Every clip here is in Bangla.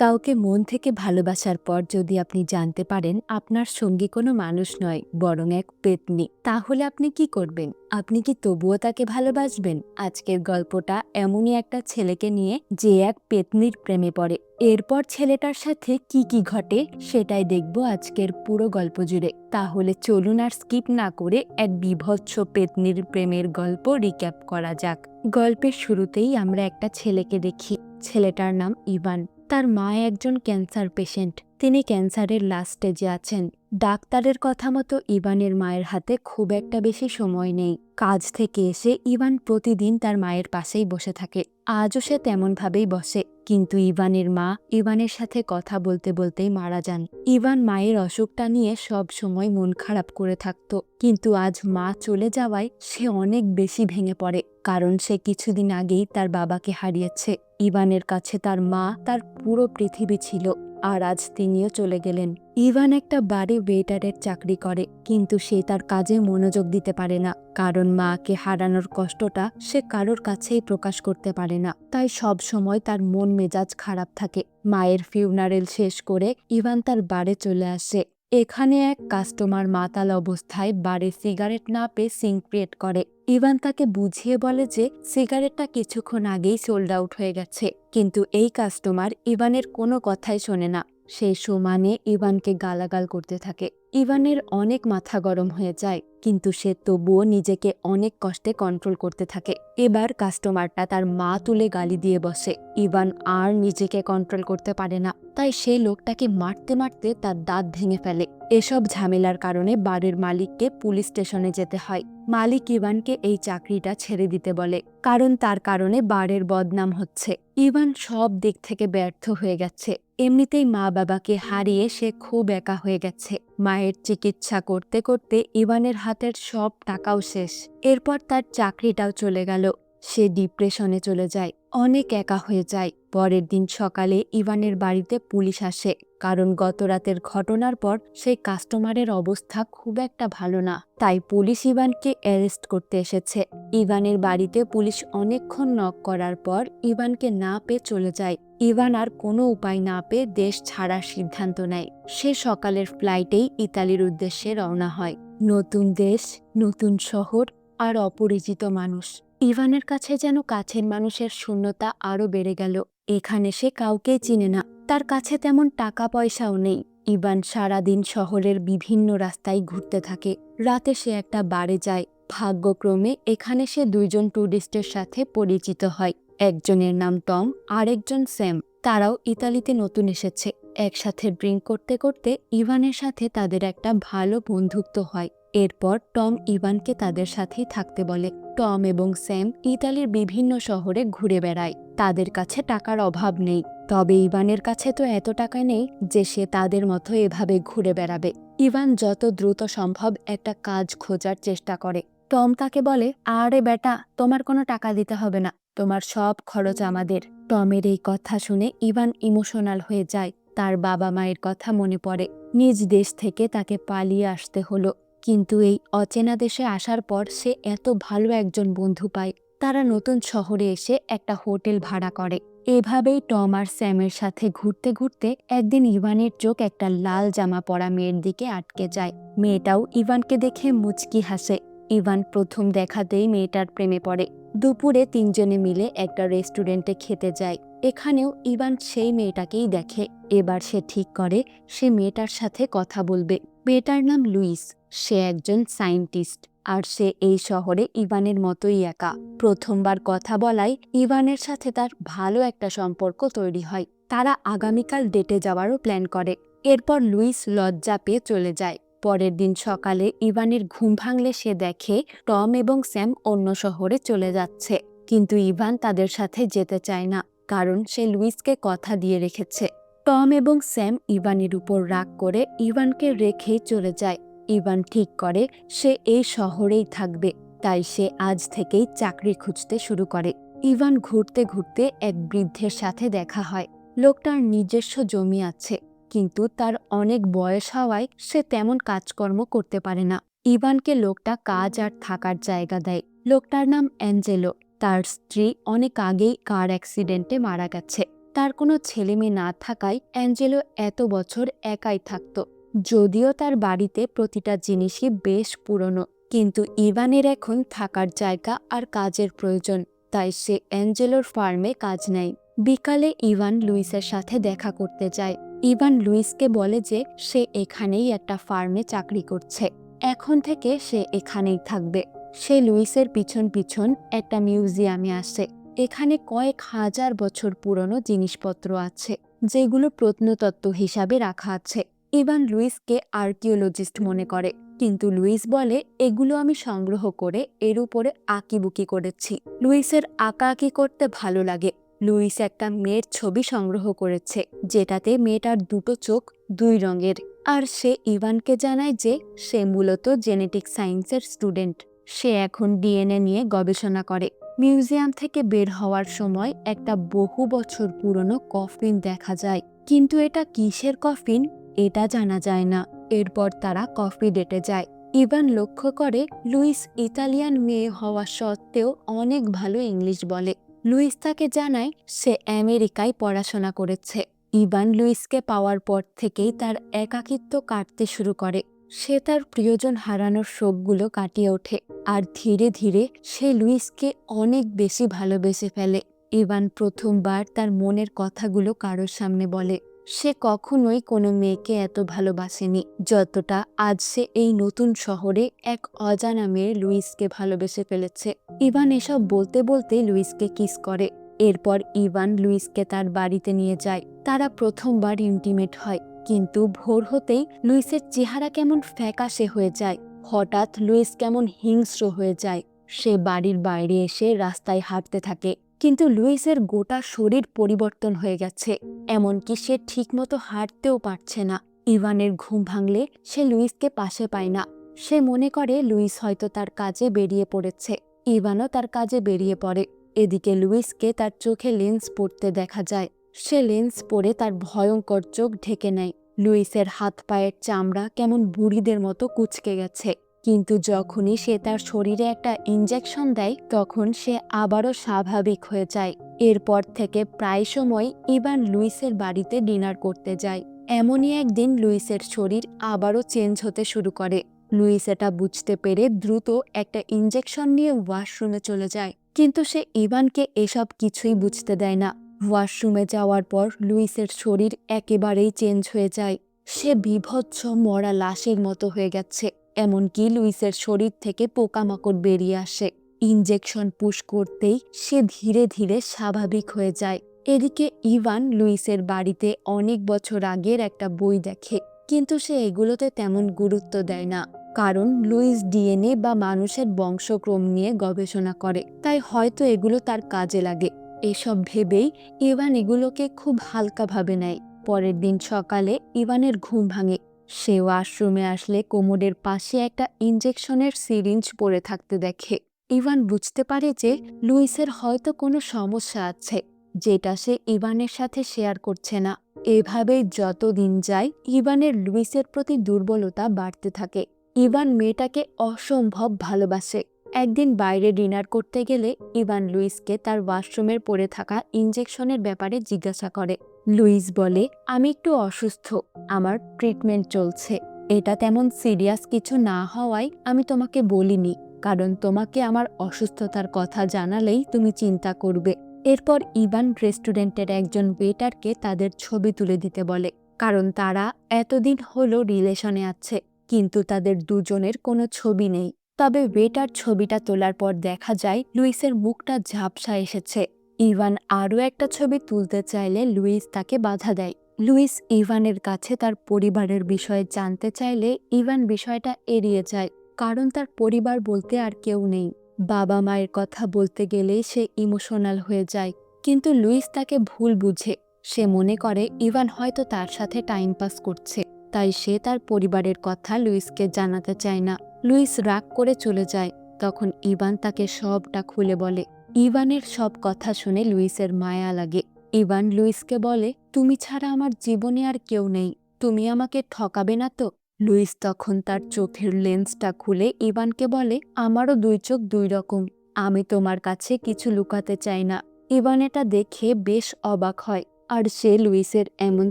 কাউকে মন থেকে ভালোবাসার পর যদি আপনি জানতে পারেন আপনার সঙ্গী কোনো মানুষ নয়, বরং এক পেতনি, তাহলে আপনি কি করবেন? আপনি কি তবুও তাকে ভালোবাসবেন? আজকের গল্পটা এমনই একটা ছেলেকে নিয়ে যে এক পেতনির প্রেমে পড়ে। এরপর ছেলেটার সাথে কি কি ঘটে সেটাই দেখব আজকের পুরো গল্প জুড়ে। তাহলে চলুন আর স্কিপ না করে এক বিভৎস পেতনির প্রেমের গল্প রিক্যাপ করা যাক। গল্পের শুরুতেই আমরা একটা ছেলেকে দেখি। ছেলেটার নাম ইভান। তার মা একজন ক্যান্সার পেশেন্ট। তিনি ক্যান্সারের লাস্ট স্টেজে আছেন। ডাক্তারের কথা মতো ইবানের মায়ের হাতে খুব একটা বেশি সময় নেই। কাজ থেকে এসে ইভান প্রতিদিন তার মায়ের পাশেই বসে থাকে। আজও সে তেমনভাবেই বসে, কিন্তু ইভানের মা ইভানের সাথে কথা বলতে বলতেই মারা যান। ইভান মায়ের অসুখটা নিয়ে সব সময় মন খারাপ করে থাকত, কিন্তু আজ মা চলে যাওয়ায় সে অনেক বেশি ভেঙে পড়ে, কারণ সে কিছুদিন আগেই তার বাবাকে হারিয়েছে। ইভানের কাছে তার মা তার পুরো পৃথিবী ছিল, আর আজ তিনিও চলে গেলেন। ইভান একটা বাড়ি ওয়েটারের চাকরি করে, কিন্তু সে তার কাজে মনোযোগ দিতে পারে না, কারণ মাকে হারানোর কষ্টটা সে কারোর কাছেই প্রকাশ করতে পারে না। তাই সব সময় তার মন মেজাজ খারাপ থাকে। মায়ের ফিউনারেল শেষ করে ইভান তার বাড়ি চলে আসে। এখানে এক কাস্টমার মাতাল অবস্থায় বারে সিগারেট না পেয়ে সিং ক্রিয়েট করে। ইভান তাকে বুঝিয়ে বলে যে সিগারেটটা কিছুক্ষণ আগেই সোল্ড আউট হয়ে গেছে। কিন্তু এই কাস্টমার ইভানের কোনো কথাই শোনে না। সে সমানে ইভানকে গালাগাল করতে থাকে। ইভানের অনেক মাথা গরম হয়ে যায়, কিন্তু সে তবুও নিজেকে অনেক কষ্টে কন্ট্রোল করতে থাকে। এবার কাস্টমারটা তার মা তুলে গালি দিয়ে বসে, ইভান আর নিজেকে কন্ট্রোল করতে পারে না। তাই সে লোকটাকে মারতে মারতে তার দাঁত ভেঙে ফেলে। এসব ঝামেলার কারণে বাড়ির মালিককে পুলিশ স্টেশনে যেতে হয়। মালিক ইভানকে এই চাকরিটা ছেড়ে দিতে বলে, কারণ তার কারণে বাড়ির বদনাম হচ্ছে। ইভান সব দিক থেকে ব্যর্থ হয়ে গেছে। এমনিতেই মা বাবাকে হারিয়ে সে খুব একা হয়ে গেছে। মায়ের চিকিৎসা করতে করতে ইভানের হাতের সব টাকাও শেষ। এরপর তার চাকরিটাও চলে গেল। সে ডিপ্রেশনে চলে যায়, অনেক একা হয়ে যায়। পরের দিন সকালে ইভানের বাড়িতে পুলিশ আসে, কারণ গত রাতের ঘটনার পর সেই কাস্টমারের অবস্থা খুব একটা ভালো না। তাই পুলিশ ইভানকে অ্যারেস্ট করতে এসেছে। ইভানের বাড়িতে পুলিশ অনেকক্ষণ নক করার পর ইভানকে না পেয়ে চলে যায়। ইভান আর কোনো উপায় না পেয়ে দেশ ছাড়ার সিদ্ধান্ত নেয়। সে সকালের ফ্লাইটেই ইতালির উদ্দেশ্যে রওনা হয়। নতুন দেশ, নতুন শহর আর অপরিচিত মানুষ। ইভানের কাছে যেন কাছের মানুষের শূন্যতা আরও বেড়ে গেল। এখানে সে কাউকেই চিনে না। তার কাছে তেমন টাকা পয়সাও নেই। ইভান সারাদিন শহরের বিভিন্ন রাস্তায় ঘুরতে থাকে। রাতে সে একটা বারে যায়। ভাগ্যক্রমে এখানে সে দুইজন ট্যুরিস্টের সাথে পরিচিত হয়। একজনের নাম টম, আরেকজন স্যাম। তারাও ইতালিতে নতুন এসেছে। একসাথে ড্রিঙ্ক করতে করতে ইভানের সাথে তাদের একটা ভালো বন্ধুত্ব হয়। এরপর টম ইভানকে তাদের সাথেই থাকতে বলে। টম এবং স্যাম ইতালির বিভিন্ন শহরে ঘুরে বেড়ায়। তাদের কাছে টাকার অভাব নেই। তবে ইভানের কাছে তো এত টাকা নেই যে সে তাদের মতো এভাবে ঘুরে বেড়াবে। ইভান যত দ্রুত সম্ভব একটা কাজ খোঁজার চেষ্টা করে। টম তাকে বলে, আরে বেটা, তোমার কোনো টাকা দিতে হবে না। তোমার সব খরচ আমাদের। টমের এই কথা শুনে ইভান ইমোশনাল হয়ে যায়। তার বাবা মায়ের কথা মনে পড়ে। নিজ দেশ থেকে তাকে পালিয়ে আসতে হলো। কিন্তু এই অচেনা দেশে আসার পর সে এত ভালো একজন বন্ধু পায়। তারা নতুন শহরে এসে একটা হোটেল ভাড়া করে। এভাবেই টম আর স্যামের সাথে ঘুরতে ঘুরতে একদিন ইভানের চোখ একটা লাল জামা পরা মেয়ের দিকে আটকে যায়। মেয়েটাও ইভানকে দেখে মুচকি হাসে। ইভান প্রথম দেখাতেই মেয়েটার প্রেমে পড়ে। দুপুরে তিনজনে মিলে একটা রেস্টুরেন্টে খেতে যায়। এখানেও ইভান সেই মেয়েটাকেই দেখে। এবার সে ঠিক করে, সে মেয়েটার সাথে কথা বলবে। মেয়েটার নাম লুইস। সে একজন সায়েন্টিস্ট, আর সে এই শহরে ইভানের মতোই একা। প্রথমবার কথা বলায় ইভানের সাথে তার ভালো একটা সম্পর্ক তৈরি হয়। তারা আগামীকাল ডেটে যাওয়ারও প্ল্যান করে। এরপর লুইস লজ্জা পেয়ে চলে যায়। পরের দিন সকালে ইভানের ঘুম ভাঙলে সে দেখে টম এবং স্যাম অন্য শহরে চলে যাচ্ছে। কিন্তু ইভান তাদের সাথে যেতে চায় না, কারণ সে লুইসকে কথা দিয়ে রেখেছে। টম এবং স্যাম ইভানের উপর রাগ করে ইভানকে রেখেই চলে যায়। ইভান ঠিক করে, সে এই শহরেই থাকবে। তাই সে আজ থেকেই চাকরি খুঁজতে শুরু করে। ইভান ঘুরতে ঘুরতে এক বৃদ্ধের সাথে দেখা হয়। লোকটার নিজস্ব জমি আছে, কিন্তু তার অনেক বয়স হওয়ায় সে তেমন কাজকর্ম করতে পারে না। ইভানকে লোকটা কাজ আর থাকার জায়গা দেয়। লোকটার নাম অ্যাঞ্জেলো। তার স্ত্রী অনেক আগেই কার অ্যাক্সিডেন্টে মারা গেছে। তার কোনো ছেলেমেয়ে না থাকায় অ্যাঞ্জেলো এত বছর একাই থাকত। যদিও তার বাড়িতে প্রতিটা জিনিসই বেশ পুরনো, কিন্তু ইভানের এখন থাকার জায়গা আর কাজের প্রয়োজন, তাই সে অ্যাঞ্জেলোর ফার্মে কাজ নেয়। বিকালে ইভান লুইসের সাথে দেখা করতে যায়। ইভান লুইসকে বলে যে সে এখানেই একটা ফার্মে চাকরি করছে। এখন থেকে সে এখানেই থাকবে। সে লুইসের পিছন পিছন একটা মিউজিয়ামে আসে। এখানে কয়েক হাজার বছর পুরনো জিনিসপত্র আছে, যেগুলো প্রত্নতত্ত্ব হিসাবে রাখা আছে। ইভান লুইসকে আর্কিওলজিস্ট মনে করে। কিন্তু লুইস বলে, এগুলো আমি সংগ্রহ করে এর উপরে আঁকিবুকি করেছি। লুইসের আঁকা আঁকি করতে ভালো লাগে। লুইস একটা মেয়ের ছবি সংগ্রহ করেছে, যেটাতে মেয়েটার দুটো চোখ দুই রঙের। আর সে ইভানকে জানায় যে, সে মূলত জেনেটিক সায়েন্সের স্টুডেন্ট। সে এখন ডিএনএ নিয়ে গবেষণা করে। মিউজিয়াম থেকে বের হওয়ার সময় একটা বহু বছর পুরনো কফিন দেখা যায়। কিন্তু এটা কিসের কফিন? এটা জানা যায় না। এরপর তারা কফি ডেটে যায়। ইভান লক্ষ্য করে, লুইস ইতালিয়ান মেয়ে হওয়া সত্ত্বেও অনেক ভালো ইংলিশ বলে। লুইস তাকে জানায়, সে আমেরিকায় পড়াশোনা করেছে। ইভান লুইসকে পাওয়ার পর থেকেই তার একাকিত্ব কাটতে শুরু করে। সে তার প্রিয়জন হারানোর শোকগুলো কাটিয়ে ওঠে, আর ধীরে ধীরে সে লুইসকে অনেক বেশি ভালোবেসে ফেলে। ইভান প্রথমবার তার মনের কথাগুলো কারোর সামনে বলে। সে কখনোই কোনো মেয়েকে এত ভালোবাসেনি, যতটা আজ সে এই নতুন শহরে এক অজানা মেয়ে লুইসকে ভালোবেসে ফেলেছে। ইভান এসব বলতে বলতে লুইসকে কিস করে। এরপর ইভান লুইসকে তার বাড়িতে নিয়ে যায়। তারা প্রথমবার ইন্টিমেট হয়, কিন্তু ভোর হতেই লুইসের চেহারা কেমন ফ্যাকাশে হয়ে যায়। হঠাৎ লুইস কেমন হিংস্র হয়ে যায়। সে বাড়ির বাইরে এসে রাস্তায় হাঁটতে থাকে। কিন্তু লুইসের গোটা শরীর পরিবর্তন হয়ে গেছে। এমনকি সে ঠিকমতো হাঁটতেও পারছে না। ইভানের ঘুম ভাঙলে সে লুইসকে পাশে পায় না। সে মনে করে লুইস হয়তো তার কাজে বেরিয়ে পড়েছে। ইভানও তার কাজে বেরিয়ে পড়ে। এদিকে লুইসকে তার চোখে লেন্স পড়তে দেখা যায়। সে লেন্স পরে তার ভয়ঙ্কর চোখ ঢেকে নেয়। লুইসের হাত পায়ের চামড়া কেমন বুড়িদের মতো কুচকে গেছে। কিন্তু যখনই সে তার শরীরে একটা ইঞ্জেকশন দেয়, তখন সে আবারও স্বাভাবিক হয়ে যায়। এরপর থেকে প্রায় সময় ইভান লুইসের বাড়িতে ডিনার করতে যায়। এমনই একদিন লুইসের শরীর আবারও চেঞ্জ হতে শুরু করে। লুইস এটা বুঝতে পেরে দ্রুত একটা ইঞ্জেকশন নিয়ে ওয়াশরুমে চলে যায়। কিন্তু সে ইভানকে এসব কিছুই বুঝতে দেয় না। ওয়াশরুমে যাওয়ার পর লুইসের শরীর একেবারেই চেঞ্জ হয়ে যায়। সে বিভৎস মরা লাশের মতো হয়ে গেছে। এমনকি লুইসের শরীর থেকে পোকামাকড় বেরিয়ে আসে। ইঞ্জেকশন পুশ করতেই সে ধীরে ধীরে স্বাভাবিক হয়ে যায়। এদিকে ইভান লুইসের বাড়িতে অনেক বছর আগের একটা বই দেখে, কিন্তু সে এগুলোতে তেমন গুরুত্ব দেয় না। কারণ লুইস ডিএনএ বা মানুষের বংশক্রম নিয়ে গবেষণা করে, তাই হয়তো এগুলো তার কাজে লাগে। এসব ভেবেই ইভান এগুলোকে খুব হালকাভাবে নেয়। পরের দিন সকালে ইভানের ঘুম ভাঙে সে ওয়াশরুমে আসলে কোমোডের পাশে একটা ইঞ্জেকশনের সিরিঞ্জ পড়ে থাকতে দেখে। ইভান বুঝতে পারে যে লুইসের হয়তো কোনো সমস্যা আছে, যেটা সে ইভানের সাথে শেয়ার করছে না। এভাবেই যত দিন যায়, ইভানের লুইসের প্রতি দুর্বলতা বাড়তে থাকে। ইভান মেয়েটাকে অসম্ভব ভালোবাসে। একদিন বাইরে ডিনার করতে গেলে ইভান লুইসকে তার ওয়াশরুমের পড়ে থাকা ইঞ্জেকশনের ব্যাপারে জিজ্ঞাসা করে। লুইস বলে, আমি একটু অসুস্থ, আমার ট্রিটমেন্ট চলছে। এটা তেমন সিরিয়াস কিছু না হওয়ায় আমি তোমাকে বলিনি, কারণ তোমাকে আমার অসুস্থতার কথা জানালেই তুমি চিন্তা করবে। এরপর ইভান রেস্টুরেন্টের একজন ওয়েটারকে তাদের ছবি তুলে দিতে বলে, কারণ তারা এতদিন হলো রিলেশনে আছে, কিন্তু তাদের দুজনের কোনো ছবি নেই। তবে ওয়েটার ছবিটা তোলার পর দেখা যায়, লুইসের মুখটা ঝাপসা এসেছে। ইভান আরও একটা ছবি তুলতে চাইলে লুইস তাকে বাধা দেয়। লুইস ইভানের কাছে তার পরিবারের বিষয়ে জানতে চাইলে ইভান বিষয়টা এড়িয়ে যায়, কারণ তার পরিবার বলতে আর কেউ নেই। বাবা মায়ের কথা বলতে গেলেই সে ইমোশনাল হয়ে যায়, কিন্তু লুইস তাকে ভুল বুঝে। সে মনে করে ইভান হয়তো তার সাথে টাইম পাস করছে, তাই সে তার পরিবারের কথা লুইসকে জানাতে চায় না। লুইস রাগ করে চলে যায়, তখন ইভান তাকে সবটা খুলে বলে। ইভানের সব কথা শুনে লুইসের মায়া লাগে। ইভান লুইসকে বলে, তুমি ছাড়া আমার জীবনে আর কেউ নেই। তুমি আমাকে ঠকাবে না তো? লুইস তখন তার চোখের লেন্সটা খুলে ইভানকে বলে, আমারও দুই চোখ দুই রকম। আমি তোমার কাছে কিছু লুকাতে চাই না। ইভান এটা দেখে বেশ অবাক হয়, আর সে লুইসের এমন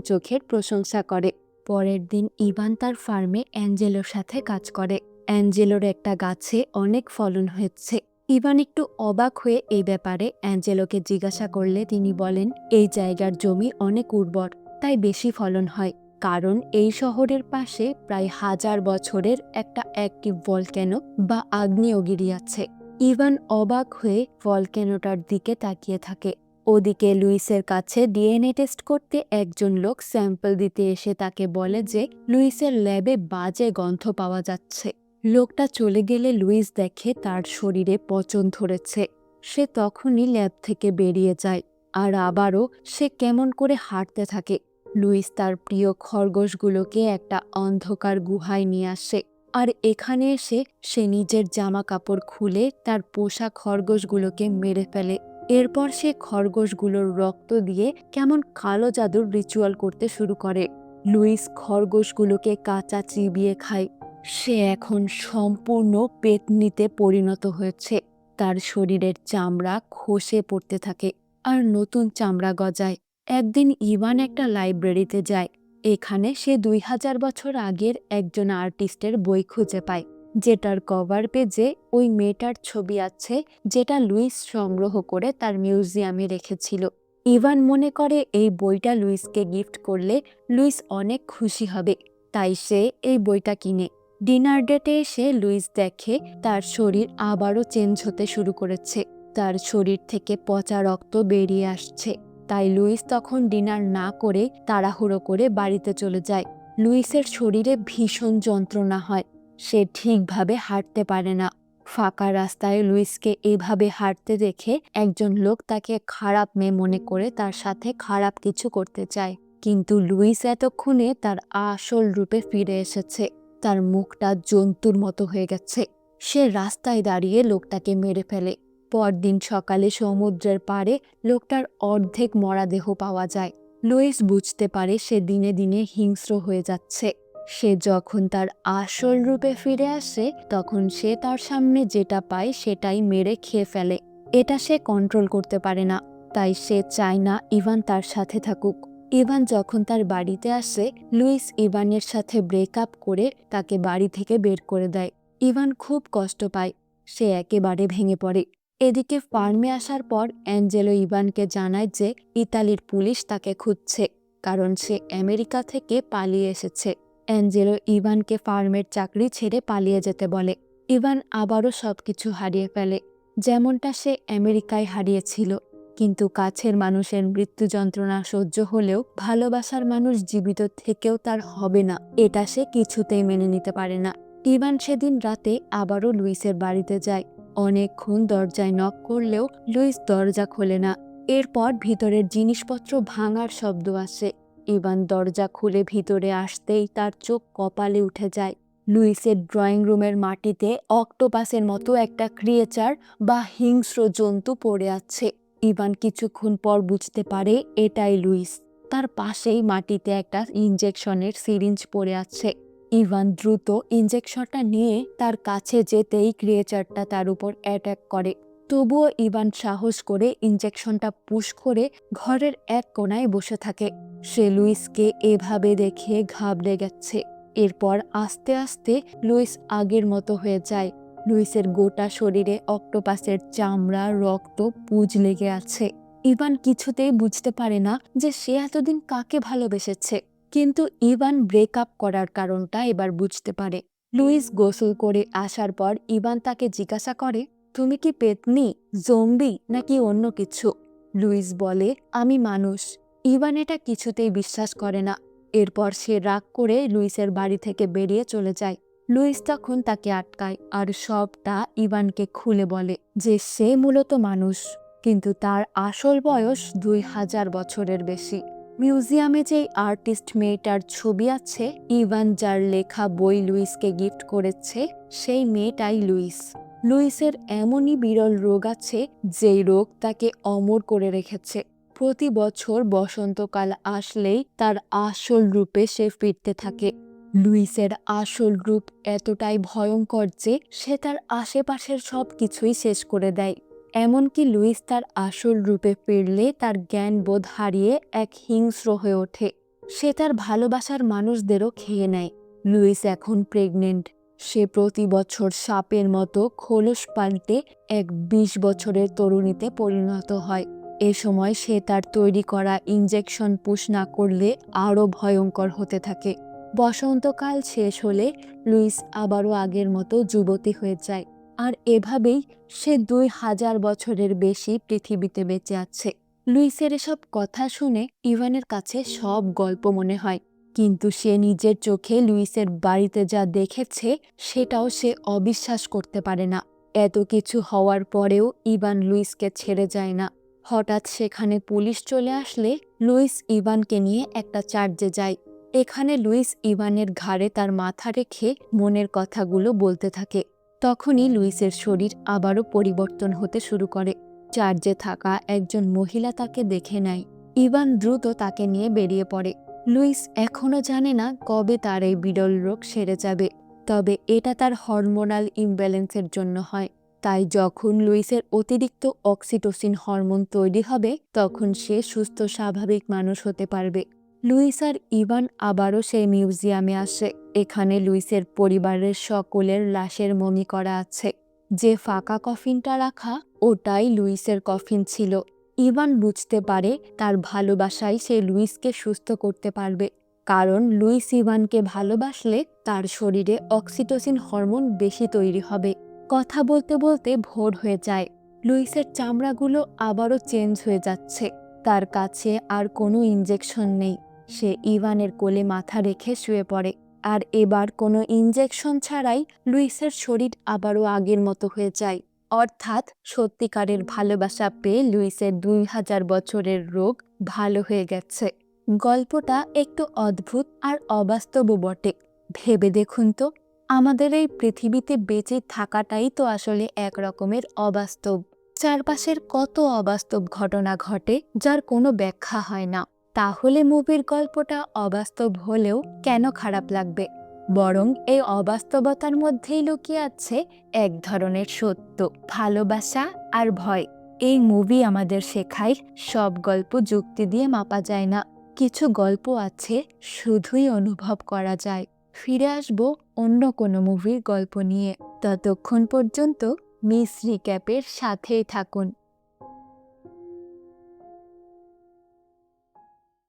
চোখের প্রশংসা করে। পরের দিন ইভান তার ফার্মে অ্যাঞ্জেলোর সাথে কাজ করে। অ্যাঞ্জেলোর একটা গাছে অনেক ফলন হয়েছে ইভান একটু অবাক হয়ে এই ব্যাপারে অ্যাঞ্জেলোকে জিজ্ঞাসা করলে তিনি বলেন, এই জায়গার জমি অনেক উর্বর, তাই বেশি ফলন হয়। কারণ এই শহরের পাশে প্রায় হাজার বছরের একটা অ্যাক্টিভ ভলক্যানো বা আগ্নেয়গিরি আছে। ইভান অবাক হয়ে ভলক্যানোটার দিকে তাকিয়ে থাকে। ওদিকে লুইসের কাছে ডিএনএ টেস্ট করতে একজন লোক স্যাম্পল দিতে এসে তাকে বলে যে, লুইসের ল্যাবে বাজে গন্ধ পাওয়া যাচ্ছে। লোকটা চলে গেলে লুইস দেখে তার শরীরে পচন ধরেছে। সে তখনই ল্যাব থেকে বেরিয়ে যায় আর আবারও সে কেমন করে হাঁটতে থাকে। লুইস তার প্রিয় খরগোশগুলোকে একটা অন্ধকার গুহায় নিয়ে আসে আর এখানে এসে সে নিজের জামা কাপড় খুলে তার পোষা খরগোশগুলোকে মেরে ফেলে। এরপর সে খরগোশগুলোর রক্ত দিয়ে কেমন কালো জাদুর রিচুয়াল করতে শুরু করে। লুইস খরগোশগুলোকে কাঁচা চিবিয়ে খায়। সে এখন সম্পূর্ণ পেতনিতে পরিণত হয়েছে। তার শরীরের চামড়া খসে পড়তে থাকে আর নতুন চামড়া গজায়। একদিন ইভান একটা লাইব্রেরিতে যায়। এখানে সে দুই হাজার বছর আগের একজন আর্টিস্টের বই খুঁজে পায়, যেটার কভার পেজে ওই মেয়েটার ছবি আছে, যেটা লুইস সংগ্রহ করে তার মিউজিয়ামে রেখেছিল। ইভান মনে করে এই বইটা লুইসকে গিফট করলে লুইস অনেক খুশি হবে, তাই সে এই বইটা কিনে। ডিনার ডেটে এসে লুইস দেখে তার শরীর আবারও চেঞ্জ হতে শুরু করেছে। তার শরীর থেকে পচা রক্ত বেরিয়ে আসছে। তাই লুইস তখন ডিনার না করে তাড়াহুড়ো করে বাড়িতে চলে যায়। লুইসের শরীরে ভীষণ যন্ত্রণা হয়। সে ঠিকভাবে হাঁটতে পারে না। ফাঁকা রাস্তায় লুইসকে এভাবে হাঁটতে দেখে একজন লোক তাকে খারাপ মেয়ে মনে করে তার সাথে খারাপ কিছু করতে চায়। কিন্তু লুইস এতক্ষণে তার আসল রূপে ফিরে এসেছে। তার মুখটা জন্তুর মতো হয়ে গেছে। সে রাস্তায় দাঁড়িয়ে লোকটাকে মেরে ফেলে। পরদিন সকালে সমুদ্রের পাড়ে লোকটার অর্ধেক মরা দেহ পাওয়া যায়। লুইস বুঝতে পারে সে দিনে দিনে হিংস্র হয়ে যাচ্ছে। সে যখন তার আসল রূপে ফিরে আসে, তখন সে তার সামনে যেটা পায় সেটাই মেরে খেয়ে ফেলে। এটা সে কন্ট্রোল করতে পারে না। তাই সে চায় না ইভান তার সাথে থাকুক। ইভান যখন তার বাড়িতে আসে, লুইস ইভানের সাথে ব্রেকআপ করে তাকে বাড়ি থেকে বের করে দেয়। ইভান খুব কষ্ট পায়। সে একেবারে ভেঙে পড়ে। এদিকে ফার্মে আসার পর অ্যাঞ্জেলো ইভানকে জানায় যে ইতালির পুলিশ তাকে খুঁজছে, কারণ সে আমেরিকা থেকে পালিয়ে এসেছে। অ্যাঞ্জেলো ইভানকে ফার্মের চাকরি ছেড়ে পালিয়ে যেতে বলে। ইভান আবারও সবকিছু হারিয়ে ফেলে। যেমনটা সে আমেরিকায় হারিয়েছিল। কিন্তু কাছের মানুষের মৃত্যু যন্ত্রণা সহ্য হলেও ভালোবাসার মানুষ জীবিত থেকেও তার হবে না। এটা সে কিছুতেই মেনে নিতে পারে না। ইভান সেদিন রাতে আবারও লুইসের বাড়িতে যায়। অনেকক্ষণ দরজায় নক করলেও লুইস দরজা খোলে না। এরপর ভিতরের জিনিসপত্র ভাঙার শব্দ আসে। ইভান দরজা খুলে ভিতরে আসতেই তার চোখ কপালে উঠে যায়। লুইসের ড্রয়িং রুমের মাটিতে অক্টোপাসের মতো একটা ক্রিয়েচার বা হিংস্র জন্তু পড়ে আছে। ইভান কিছুক্ষণ পর বুঝতে পারে এটাই লুইস। তার পাশেই মাটিতে একটা ইঞ্জেকশনের সিরিঞ্জ পড়ে আছে। ইভান দ্রুত ইঞ্জেকশনটা নিয়ে তার কাছে যেতেই ক্রিয়েচারটা তার উপর অ্যাটাক করে। তবুও ইভান সাহস করে ইঞ্জেকশনটা পুশ করে ঘরের এক কোনায় বসে থাকে। সে লুইসকে এভাবে দেখে ঘাবড়ে গেছে। এরপর আস্তে আস্তে লুইস আগের মতো হয়ে যায়। লুইসের গোটা শরীরে অক্টোপাসের চামড়া, রক্ত, পুজ লেগে আছে। ইভান কিছুতেই বুঝতে পারে না যে সে এতদিন কাকে ভালোবেসেছে। কিন্তু ইভান ব্রেকআপ করার কারণটা এবার বুঝতে পারে। লুইস গোসল করে আসার পর ইভান তাকে জিজ্ঞাসা করে, তুমি কি পেতনি জম্বি নাকি অন্য কিছু? লুইস বলে, আমি মানুষ। ইভান এটা কিছুতেই বিশ্বাস করে না। এরপর সে রাগ করে লুইসের বাড়ি থেকে বেরিয়ে চলে যায়। লুইস তখন তাকে আটকায় আর সবটা ইভানকে খুলে বলে যে সে মূলত মানুষ, কিন্তু তার আসল বয়স দুই হাজার বছরের বেশি। মিউজিয়ামে যেই আর্টিস্ট মেয়েটার ছবি আছে, ইভান যার লেখা বই লুইসকে গিফট করেছে, সেই মেয়েটাই লুইস। লুইসের এমনই বিরল রোগ আছে যেই রোগ তাকে অমর করে রেখেছে। প্রতি বছর বসন্তকাল আসলেই তার আসল রূপে সে ফিরতে থাকে। লুইসের আসল রূপ এতটাই ভয়ঙ্কর যে সে তার আশেপাশের সব কিছুই শেষ করে দেয়। এমনকি লুইস তার আসল রূপে ফিরলে তার জ্ঞান বোধ হারিয়ে এক হিংস্র হয়ে ওঠে। সে তার ভালোবাসার মানুষদেরও খেয়ে নেয়। লুইস এখন প্রেগনেন্ট। সে প্রতি বছর সাপের মতো খোলস পাল্টে এক বিশ বছরের তরুণীতে পরিণত হয়। এ সময় সে তার তৈরি করা ইঞ্জেকশন পুশ না করলে আরও ভয়ঙ্কর হতে থাকে। বসন্তকাল শেষ হলে লুইস আবারও আগের মতো যুবতী হয়ে যায়। আর এভাবেই সে দুই হাজার বছরের বেশি পৃথিবীতে বেঁচে আছে। লুইসের এসব কথা শুনে ইভানের কাছে সব গল্প মনে হয়। কিন্তু সে নিজের চোখে লুইসের বাড়িতে যা দেখেছে, সেটাও সে অবিশ্বাস করতে পারে না। এত কিছু হওয়ার পরেও ইভান লুইসকে ছেড়ে যায় না। হঠাৎ সেখানে পুলিশ চলে আসলে লুইস ইভানকে নিয়ে একটা চার্জে যায়। এখানে লুইস ইভানের ঘাড়ে তার মাথা রেখে মনের কথাগুলো বলতে থাকে। তখনই লুইসের শরীর আবারও পরিবর্তন হতে শুরু করে। চার্জে থাকা একজন মহিলা তাকে দেখে নেয়। ইভান দ্রুত তাকে নিয়ে বেরিয়ে পড়ে। লুইস এখনও জানে না কবে তার এই বিরল রোগ সেরে যাবে। তবে এটা তার হরমোনাল ইমব্যালেন্সের জন্য হয়। তাই যখন লুইসের অতিরিক্ত অক্সিটোসিন হরমোন তৈরি হবে, তখন সে সুস্থ, স্বাভাবিক মানুষ হতে পারবে। লুইস আর ইভান আবারও সেই মিউজিয়ামে আসে। এখানে লুইসের পরিবারের সকলের লাশের মমি করা আছে। যে ফাঁকা কফিনটা রাখা, ওটাই লুইসের কফিন ছিল। ইভান বুঝতে পারে তার ভালোবাসাই সে লুইসকে সুস্থ করতে পারবে। কারণ লুইস ইভানকে ভালোবাসলে তার শরীরে অক্সিটোসিন হরমোন বেশি তৈরি হবে। কথা বলতে বলতে ভোর হয়ে যায়। লুইসের চামড়াগুলো আবারও চেঞ্জ হয়ে যাচ্ছে। তার কাছে আর কোনো ইঞ্জেকশন নেই। সে ইভানের কোলে মাথা রেখে শুয়ে পড়ে। আর এবার কোনো ইঞ্জেকশন ছাড়াই লুইসের শরীর আবারও আগের মতো হয়ে যায়। অর্থাৎ সত্যিকারের ভালোবাসা পেয়ে লুইসের দুই হাজার বছরের রোগ ভালো হয়ে গেছে। গল্পটা একটু অদ্ভুত আর অবাস্তবও বটে। ভেবে দেখুন তো, আমাদের এই পৃথিবীতে বেঁচে থাকাটাই তো আসলে এক রকমের অবাস্তব। চারপাশের কত অবাস্তব ঘটনা ঘটে যার কোনো ব্যাখ্যা হয় না। তাহলে মুভির গল্পটা অবাস্তব হলেও কেন খারাপ লাগবে? বরং এই অবাস্তবতার মধ্যেই লুকিয়ে আছে এক ধরনের সত্য, ভালোবাসা আর ভয়। এই মুভি আমাদের শেখায় সব গল্প যুক্তি দিয়ে মাপা যায় না। কিছু গল্প আছে শুধুই অনুভব করা যায়। ফিরে আসব অন্য কোনো মুভির গল্প নিয়ে। ততক্ষণ পর্যন্ত মিস রিক্যাপের সাথেই থাকুন।